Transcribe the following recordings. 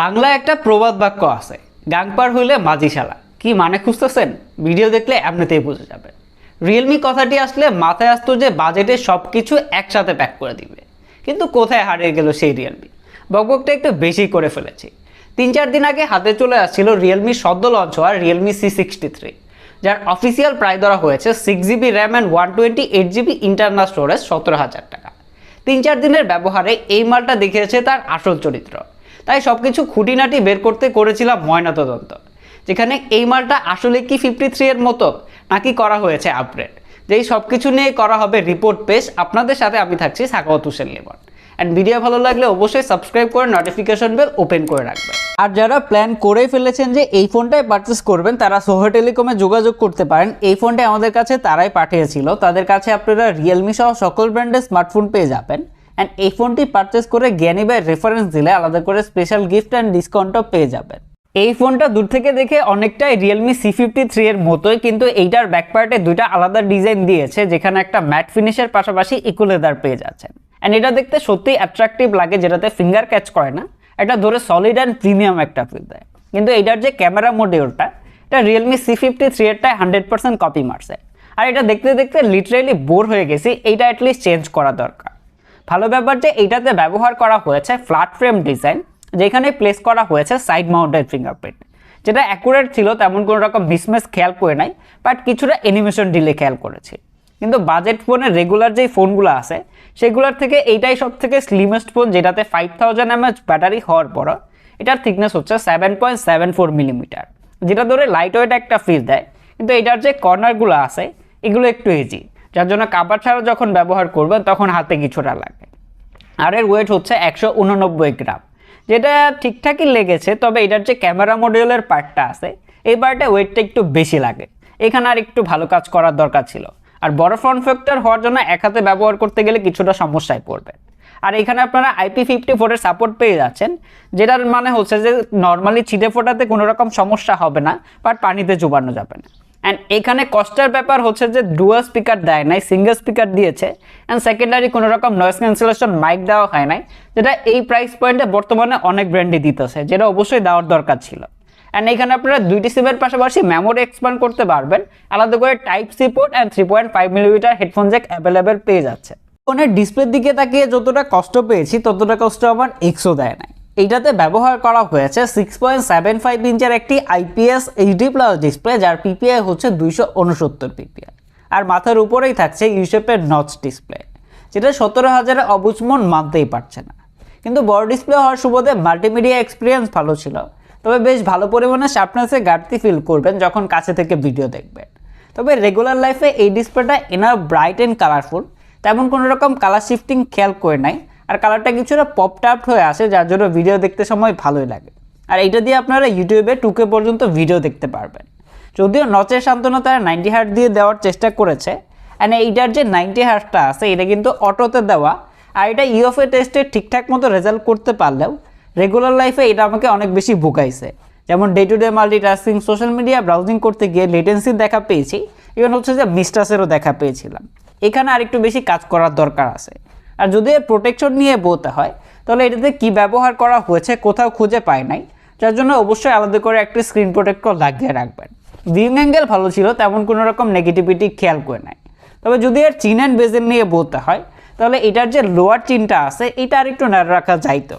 বাংলায় একটা প্রবাদ বাক্য আছে, গাং পার হইলে মাঝি শালা। কি মানে খুঁজতেছেন? ভিডিও দেখলে এমনিতেই বুঝে যাবে। রিয়েলমি কথাটি আসলে মাথায় আসতো যে বাজেটে সব কিছু একসাথে প্যাক করে দিবে। কিন্তু কোথায় হারিয়ে গেল সেই রিয়েলমি বকবকটা একটু বেশি করে ফেলেছি। তিন চার দিন আগে হাতে চলে আসছিল রিয়েলমি সদ্য লঞ্চ হওয়া রিয়েলমি সি সিক্সটি থ্রি যার অফিসিয়াল প্রায় ধরা হয়েছে six GB RAM and one twenty eight GB internal storage সতেরো হাজার টাকা। তিন চার দিনের ব্যবহারে এই মালটা দেখিয়েছে তার আসল চরিত্র। তাই সব কিছু খুঁটিনাটি বের করতে করেছিলাম ময়নাতদন্ত। যেখানে এই মালটা আসলে কি ফিফটি থ্রি এর মতো নাকি করা হয়েছে আপগ্রেড যেই সব কিছু নিয়ে করা হবে রিপোর্ট পেশ আপনাদের সাথে আমি থাকছি সাকাওয়াত হোসেন লিমন। অ্যান্ড ভিডিও ভালো লাগলে অবশ্যই সাবস্ক্রাইব করে নোটিফিকেশন বেল ওপেন করে রাখবেন। আর যারা প্ল্যান করে ফেলেছেন যে এই ফোনটাই পারচেস করবেন, তারা সোহো টেলিকমে যোগাযোগ করতে পারেন। এই ফোনটা আমাদের কাছে তারাই পাঠিয়েছিল। তাদের কাছে আপনারা রিয়েলমি সহ সকল ব্র্যান্ডের স্মার্টফোন পেয়ে যাবেন। অ্যান্ড এই ফোনটি পারচেস করে জ্ঞানী বাই রেফারেন্স দিলে আলাদা করে স্পেশাল গিফট অ্যান্ড ডিসকাউন্টও পেয়ে যাবেন। এই ফোনটা দূর থেকে দেখে অনেকটাই রিয়েলমি সি ফিফটি থ্রি এর মতোই, কিন্তু এইটার ব্যাক পার্টে দুইটা আলাদা ডিজাইন দিয়েছে, যেখানে একটা ম্যাট ফিনিশের পাশাপাশি ইকুলেদার পেয়ে যাচ্ছেন। অ্যান্ড এটা দেখতে সত্যিই অ্যাট্রাকটিভ লাগে, যেটাতে ফিঙ্গার ক্যাচ করে না। এটা ধরে সলিড অ্যান্ড প্রিমিয়াম একটা ফিল দেয়। কিন্তু এইটার যে ক্যামেরা মডিউলটা এটা রিয়েলমি সি ফিফটি থ্রি এরটায় হান্ড্রেড পার্সেন্ট কপি মারছে। আর এটা দেখতে দেখতে লিটারেলি বোর হয়ে গেছি, এইটা অ্যাটলিস্ট চেঞ্জ করা দরকার। ভালো ব্যাপার যে এইটাতে ব্যবহার করা হয়েছে ফ্ল্যাট ফ্রেম ডিজাইন যেখানে প্লেস করা হয়েছে সাইড মাউন্টেড ফিঙ্গারপ্রিন্ট যেটা অ্যাকুরেট ছিল, তেমন কোনো রকম মিসমেস খেয়াল করে নাই বাট কিছুটা অ্যানিমেশন ডিলে খেয়াল করেছে। কিন্তু বাজেট ফোনের রেগুলার যেই ফোনগুলো আছে, সেগুলোর থেকে এইটাই সব থেকে স্লিমেস্ট ফোন যেটাতে ফাইভ থাউজেন্ড এমএচ ব্যাটারি হওয়ার পরও এটার থিকনেস হচ্ছে seven point seven four millimetre যেটা ধরে লাইট ওয়েট একটা ফিল দেয়, কিন্তু এটার যে কর্নারগুলো আছে, এগুলো একটু ইজি যার জন্য কাবার ছাড়া যখন ব্যবহার করবেন, তখন হাতে কিছুটা লাগে। আর এর ওয়েট হচ্ছে একশো উননব্বই গ্রাম। যেটা ঠিকঠাকই লেগেছে, তবে এটার যে ক্যামেরা মডিউলের পার্টটা আছে, এই পার্টে ওয়েটটা একটু বেশি লাগে। এখানে আর একটু ভালো কাজ করার দরকার ছিল। আর বড় ফ্রন্ট ফ্যাক্টর হওয়ার জন্য এক হাতে ব্যবহার করতে গেলে কিছুটা সমস্যায় পড়বে। আর এখানে আপনারা আইপি ফিফটি ফোরের সাপোর্ট পেয়ে যাচ্ছেন, যেটার মানে হচ্ছে যে নর্মালি ছিটে ফোটাতে কোনো রকম সমস্যা হবে না বাট পানিতে চুবানো যাবে না। অ্যান্ড এখানে কষ্টের ব্যাপার হচ্ছে যে ডুয়াল স্পিকার দেয় নাই সিঙ্গেল স্পিকার দিয়েছে। অ্যান্ড সেকেন্ডারি কোনো রকম নয়েস ক্যান্সেলেশন মাইক দেওয়া হয় নাই, যেটা এই প্রাইস পয়েন্টে বর্তমানে অনেক ব্র্যান্ডই দিতেছে, যেটা অবশ্যই দেওয়ার দরকার ছিল। অ্যান্ড এখানে আপনারা দুইটি সিমের পাশাপাশি মেমোরি এক্সপ্যান্ড করতে পারবেন। আলাদা করে type C port and three point five millimetre headphone jack available পেয়ে যাচ্ছে। ফোনের ডিসপ্লের দিকে তাকিয়ে যতটা কষ্ট পেয়েছি, ততটা কষ্ট আমার এক্সও দেয় নাই। এইটাতে ব্যবহার করা হয়েছে সিক্স পয়েন্ট সেভেন ফাইভ ইঞ্চের একটি আইপিএস এইচডি প্লাস ডিসপ্লে যার পিপিআই হচ্ছে দুইশো উনসত্তর পিপিআই আর মাথার উপরেই থাকছে ইউশেপের নচ ডিসপ্লে যেটা সতেরো হাজারে অবুচমন মানতেই পারছে না। কিন্তু বড় ডিসপ্লে হওয়ার সুবাদে মাল্টিমিডিয়া এক্সপিরিয়েন্স ভালো ছিল। তবে বেশ ভালো পরিমাণে শার্পনেসে ঘাটতি ফিল করবেন যখন কাছে থেকে ভিডিও দেখবেন। তবে রেগুলার লাইফে এই ডিসপ্লেটা এনার ব্রাইট অ্যান্ড কালারফুল তেমন কোনো রকম কালার শিফটিং খেয়াল করে নাই। আর কালারটা কিছুটা পপ টাপ হয়ে আসে, যার জন্য ভিডিও দেখতে সময় ভালোই লাগে। আর এইটা দিয়ে আপনারা ইউটিউবে টুকে পর্যন্ত ভিডিও দেখতে পারবেন। যদিও নচের সান্ত্বনা তারা নাইনটি হার্ট দিয়ে দেওয়ার চেষ্টা করেছে অ্যান্ড এইটার যে নাইনটি হার্টটা আছে, এটা কিন্তু অটোতে দেওয়া। আর এটা ইউএফএ টেস্টে ঠিকঠাক মতো রেজাল্ট করতে পারলেও রেগুলার লাইফে এটা আমাকে অনেক বেশি ভুগাইছে। যেমন day to day multitasking social media browsing করতে গিয়ে লেটেন্সি দেখা পেয়েছি ইভেন হচ্ছে যে মিস্টাসেরও দেখা পেয়েছিলাম। এখানে আরেকটু বেশি কাজ করার দরকার আছে। আর যদি প্রোটেকশন নিয়ে বলতে হয়, তাহলে এটাতে কি ব্যবহার করা হয়েছে কোথাও খুঁজে পায় নাই। যার জন্য অবশ্যই আলাদা করে একটি স্ক্রিন প্রোটেক্টর লাগিয়ে রাখবেন। ভিউইং অ্যাঙ্গেল ভালো ছিল, তেমন কোনো রকম নেগেটিভিটি খেয়াল করে নাই। তবে যদি এর চিন অ্যান্ড বেজেন নিয়ে বলতে হয়, তাহলে এটার যে লোয়ার চিনটা আছে, এটা আর একটু রাখা যাইতো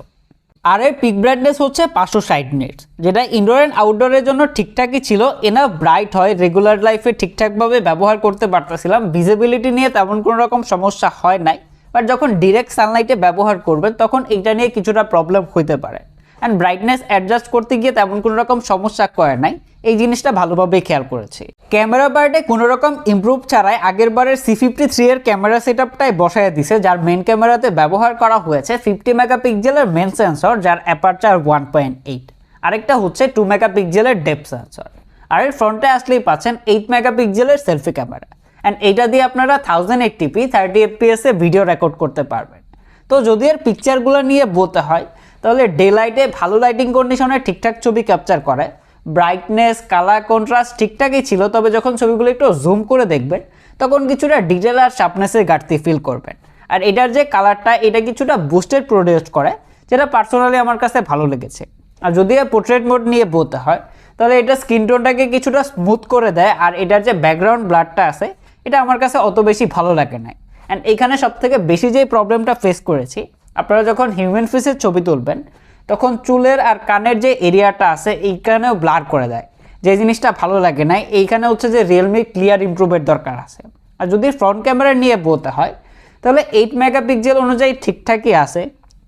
আর এর পিক ব্রাইটনেস হচ্ছে পাঁচশো ষাট নিটস যেটা ইনডোর অ্যান্ড আউটডোরের জন্য ঠিকঠাকই ছিল। এনা ব্রাইট হয় রেগুলার লাইফে ঠিকঠাকভাবে ব্যবহার করতে পারতেছিলাম। ভিজিবিলিটি নিয়ে তেমন কোনো রকম সমস্যা হয় নাই। বাট যখন ডিরেক্ট সানলাইটে ব্যবহার করবেন, তখন এইটা নিয়ে কিছুটা প্রবলেম হইতে পারে। অ্যান্ড ব্রাইটনেস অ্যাডজাস্ট করতে গিয়ে তেমন কোনো রকম সমস্যা করে নাই। এই জিনিসটা ভালোভাবে খেয়াল করেছি। ক্যামেরা পার্টে কোনো রকম ইমপ্রুভ ছাড়াই আগের বারের সি ফিফটি থ্রি এর ক্যামেরা সেট আপটাই বসায় দিছে, যার মেন ক্যামেরাতে ব্যবহার করা হয়েছে ফিফটি মেগাপিক্সেলের মেন সেন্সর যার অ্যাপারচার ওয়ান পয়েন্ট এইট আরেকটা হচ্ছে টু মেগাপিক্সেলের ডেপ সেন্সর আর এর ফ্রন্টে আসলেই পাচ্ছেন এইট মেগাপিক্সেলের সেলফি ক্যামেরা অ্যান্ড এইটা দিয়ে আপনারা থাউজেন্ড এইটটিপি থার্টি এফপিএসে ভিডিও রেকর্ড করতে পারবেন। তো যদি এর পিকচারগুলো নিয়ে বলতে হয়, তাহলে ডে লাইটে ভালো লাইটিং কন্ডিশনে ঠিকঠাক ছবি ক্যাপচার করে। ব্রাইটনেস কালার কন্ট্রাস্ট ঠিকঠাকই ছিল, তবে যখন ছবিগুলো একটু জুম করে দেখবেন, তখন কিছুটা ডিটেল আর শার্পনেসের ঘাটতি ফিল করবেন। আর এটার যে কালারটা এটা কিছুটা বুস্টেড প্রডিউস করে, যেটা পার্সোনালি আমার কাছে ভালো লেগেছে। আর যদি পোর্ট্রেট মোড নিয়ে বলতে হয়, তাহলে এটা স্কিন টোনটাকে কিছুটা স্মুথ করে দেয়, আর এটার যে ব্যাকগ্রাউন্ড ব্লাডটা আছে এটা আমার কাছে অত বেশি ভালো লাগে নাই। অ্যান্ড এখানে সব থেকে বেশি যে প্রবলেমটা ফেস করেছি, আপনারা যখন হিউম্যান ফেসের ছবি তুলবেন, তখন চুলের আর কানের যে এরিয়াটা আছে, এইখানেও ব্লার করে দেয়। যে জিনিসটা ভালো লাগে নাই, এইখানে হচ্ছে যে রিয়েলমি ক্লিয়ার ইমপ্রুভের দরকার আছে। আর যদি ফ্রন্ট ক্যামেরা নিয়ে বলতে হয়, তাহলে এইট মেগাপিক্সেল অনুযায়ী ঠিকঠাকই আছে।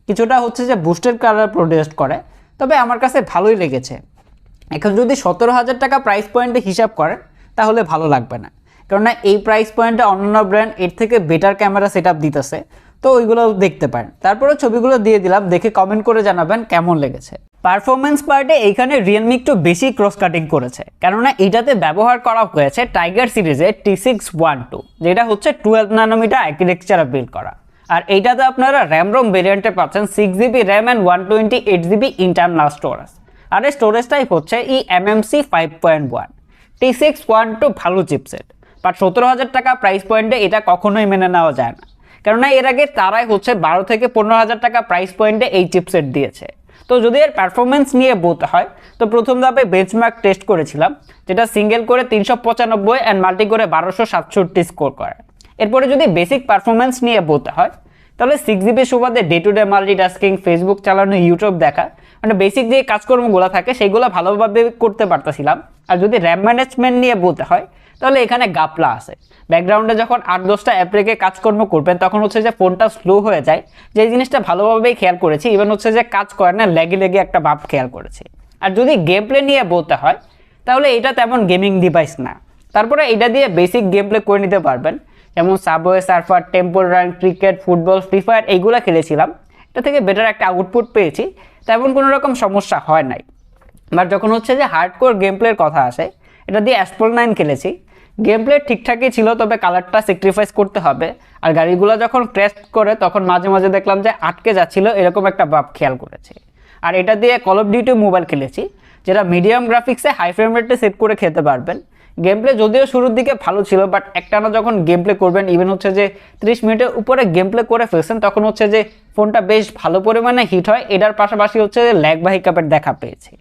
কিছুটা হচ্ছে যে বুস্টেড কালার প্রডিউস করে, তবে আমার কাছে ভালোই লেগেছে। এখন যদি সতেরো হাজার টাকা প্রাইস পয়েন্টে হিসাব করেন, তাহলে ভালো লাগবে না। কেননা এই প্রাইস পয়েন্টে অন্যান্য ব্র্যান্ড এর থেকে বেটার ক্যামেরা সেট আপ দিতেছে। তো ওইগুলো দেখতে পারেন। তারপরে ছবিগুলো দিয়ে দিলাম, দেখে কমেন্ট করে জানাবেন কেমন লেগেছে। পারফরমেন্স পার্টে এইখানে রিয়েলমি একটু বেশি ক্রস কাটিং করেছে, কেননা এইটাতে ব্যবহার করা হয়েছে টাইগার সিরিজের টি সিক্স ওয়ান টু যেটা হচ্ছে টুয়েলভ নানোমিটার আর্কিটেকচারে বিল্ড করা। আর এইটাতে আপনারা র্যাম রোম ভেরিয়েন্টে পাচ্ছেন six GB RAM and one twenty eight GB internal storage আর এই স্টোরেজ টাইপ হচ্ছে e MMC five point one T six one two ভালো চিপসেট বাট সতেরো হাজার টাকা প্রাইস পয়েন্টে এটা কখনোই মেনে নেওয়া যায় না। কেননা এর আগে তারাই হচ্ছে বারো থেকে পনেরো হাজার টাকা প্রাইস পয়েন্টে এই চিপসেট দিয়েছে। তো যদি এর পারফরমেন্স নিয়ে বলতে হয়, তো প্রথম ধাপে বেঞ্চমার্ক টেস্ট করেছিলাম, যেটা সিঙ্গেল করে তিনশো পঁচানব্বই অ্যান্ড মাল্টি করে বারোশো সাতষট্টি স্কোর করে। এরপরে যদি বেসিক পারফরমেন্স নিয়ে বলতে হয়, তাহলে সিক্স জিবি সুবাদে day to day multitasking Facebook চালানো ইউটিউব দেখা মানে বেসিক যে কাজকর্মগুলো থাকে, সেগুলো ভালোভাবে করতে পারতেছিলাম। আর যদি র্যাম ম্যানেজমেন্ট নিয়ে বলতে হয় তাহলে এখানে গাপলা আছে। ব্যাকগ্রাউন্ডে যখন আট দশটা অ্যাপ রেখে কাজকর্ম করবেন, তখন হচ্ছে যে ফোনটা স্লো হয়ে যায়। যে জিনিসটা ভালোভাবেই খেয়াল করেছি ইভেন হচ্ছে যে কাজ করে না লেগে লেগে একটা ভাব খেয়াল করেছি। আর যদি গেম প্লে নিয়ে বলতে হয়, তাহলে এটা তেমন গেমিং ডিভাইস না। তারপরে এটা দিয়ে বেসিক গেম প্লে করে নিতে পারবেন। যেমন Subway Surfer Temple Run cricket football Free Fire এইগুলো খেলেছিলাম। এটা থেকে বেটার একটা আউটপুট পেয়েছি। তেমন কোনো রকম সমস্যা হয় নাই। বাট যখন হচ্ছে যে হার্ডকোর গেম প্লের কথা আসে, এটা দিয়ে অ্যাসপল নাইন খেলেছি। গেম প্লে ঠিকঠাকই ছিল, তবে কালারটা স্যাক্রিফাইস করতে হবে। আর গাড়িগুলো যখন ক্র্যাশ করে, তখন মাঝে মাঝে দেখলাম যে আটকে যাচ্ছিল, এরকম একটা ভাব খেয়াল করেছি। আর এটা দিয়ে কল অফ ডিউটি মোবাইল খেলেছি, যেটা মিডিয়াম গ্রাফিক্সে হাই ফ্রেম রেটে সেট করে খেতে পারবেন। গেম প্লে যদিও শুরুর দিকে ভালো ছিল বাট একটানা যখন গেম প্লে করবেন ইভেন হচ্ছে যে ত্রিশ মিনিটের উপরে গেম প্লে করে ফেলছেন, তখন হচ্ছে যে ফোনটা বেশ ভালো পরিমাণে হিট হয়। এটার পাশাপাশি হচ্ছে যে ল্যাগ বা হিকাপের দেখা পেয়েছি।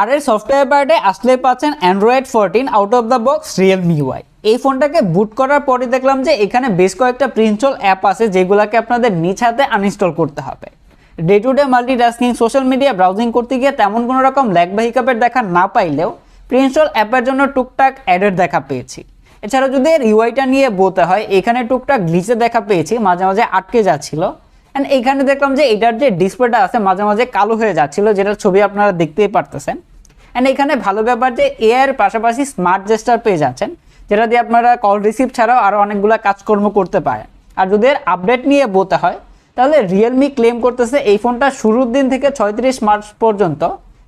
আর এর সফটওয়্যার পার্টে আসলে পাচ্ছেন Android fourteen out of the box Realme Y এই ফোনটাকে বুট করার পরে দেখলাম যে এখানে বেশ কয়েকটা প্রিন্সল অ্যাপ আছে যেগুলোকে আপনাদের নিজ হাতে আনইনস্টল করতে হবে। Day to day multitasking social media browsing করতে গিয়ে তেমন কোনো রকম ল্যাগ বা হিকাপের দেখা না পাইলেও প্রিন্সল অ্যাপের জন্য টুকটাক অ্যাডের দেখা পেয়েছি। এছাড়া যদি এর ইউআইটা নিয়ে বলতে হয়, এখানে টুকটাক গ্লিচে দেখা পেয়েছি, মাঝে মাঝে আটকে যাচ্ছিল। অ্যান্ড এইখানে দেখলাম যে এটার যে ডিসপ্লেটা আছে মাঝে মাঝে কালো হয়ে যাচ্ছিল, যেটার ছবি আপনারা দেখতেই পারতেছেন। অ্যান্ড এখানে ভালো ব্যাপার যে এআইয়ের পাশাপাশি স্মার্ট জেস্টার পেয়ে যাচ্ছেন, যেটা দিয়ে আপনারা কল রিসিভ ছাড়াও আরও অনেকগুলো কাজকর্ম করতে পারেন। আর যদি এর আপডেট নিয়ে বলতে হয়, তাহলে রিয়েলমি ক্লেম করতেছে এই ফোনটা শুরুর দিন থেকে ছয়ত্রিশ মার্চ পর্যন্ত।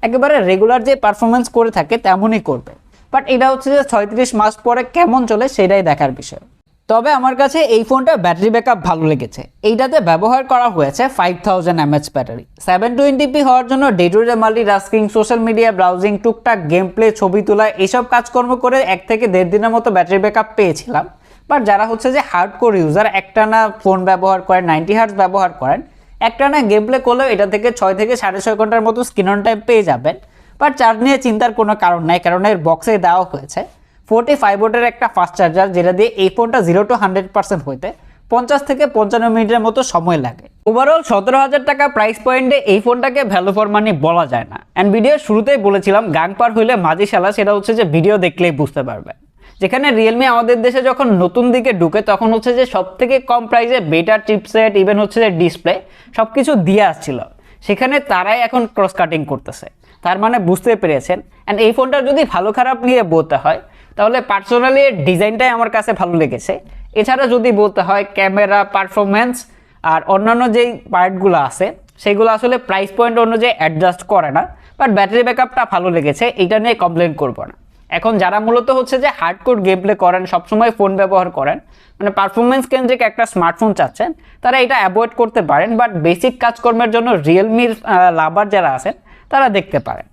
একেবারে রেগুলার যে পারফরমেন্স করে থাকে, তেমনই করবে। বাট এটা হচ্ছে যে ছয়ত্রিশ মাস পরে কেমন চলে, সেটাই দেখার বিষয়। তবে আমার কাছে এই ফোনটার ব্যাটারি ব্যাকআপ ভালো লেগেছে। এইটাতে ব্যবহার করা হয়েছে five thousand mAh battery. Seven twenty p হওয়ার জন্য day to day multitasking social media browsing টুকটাক গেম প্লে ছবি তোলা এইসব কাজকর্ম করে এক থেকে দেড় দিনের মতো ব্যাটারি ব্যাকআপ পেয়েছিলাম। বাট যারা হচ্ছে যে হার্ড কোর ইউজার একটানা ফোন ব্যবহার করেন নাইনটি হার্টস ব্যবহার করেন, একটানা গেম প্লে করলেও এটা থেকে ছয় থেকে সাড়ে ছয় ঘণ্টার মতো স্ক্রিন অন টাইম পেয়ে যাবেন। বাট চার্জ নিয়ে চিন্তার কোনো কারণ নাই, কারণ এর বক্সে দেওয়া হয়েছে। ফোর্টি ফাইভ ভোল্টের একটা ফাস্ট চার্জার যেটা দিয়ে এই ফোনটা জিরো টু হান্ড্রেড পার্সেন্ট হইতে পঞ্চাশ থেকে পঞ্চান্ন মিনিটের মতো সময় লাগে। ওভারঅল সতেরো হাজার টাকা প্রাইস পয়েন্টে এই ফোনটাকে ভ্যালু ফর মানি বলা যায় না। অ্যান্ড ভিডিওর শুরুতেই বলেছিলাম, গাং পার হইলে মাঝি শালা, সেটা হচ্ছে যে ভিডিও দেখলেই বুঝতে পারবে যেখানে রিয়েলমি আমাদের দেশে যখন নতুন দিকে ঢুকে, তখন হচ্ছে যে সব থেকে কম প্রাইসে বেটার চিপসেট ইভেন হচ্ছে যে ডিসপ্লে সব কিছু দিয়ে আসছিল। সেখানে তারাই এখন ক্রস কাটিং করতেছে। তার মানে বুঝতে পেরেছেন। অ্যান্ড এই ফোনটা যদি ভালো খারাপ নিয়ে বলতে হয় তাহলে পার্সোনালি এর ডিজাইনটাই আমার কাছে ভালো লেগেছে। এছাড়া যদি বলতে হয় ক্যামেরা পারফরমেন্স আর অন্যান্য যেই পার্টগুলো আছে, সেগুলো আসলে প্রাইস পয়েন্ট অনুযায়ী অ্যাডজাস্ট করে না বাট ব্যাটারি ব্যাকআপটা ভালো লেগেছে, এইটা নিয়ে কমপ্লেন করব না। এখন যারা মূলত হচ্ছে যে হার্ডকোর গেম প্লে করেন, সবসময় ফোন ব্যবহার করেন মানে পারফরমেন্স কেন্দ্রিক একটা স্মার্টফোন চাচ্ছেন, তারা এটা অ্যাভয়েড করতে পারেন বাট বেসিক কাজকর্মের জন্য রিয়েলমির লাভার যারা আছেন, তারা দেখতে পারেন।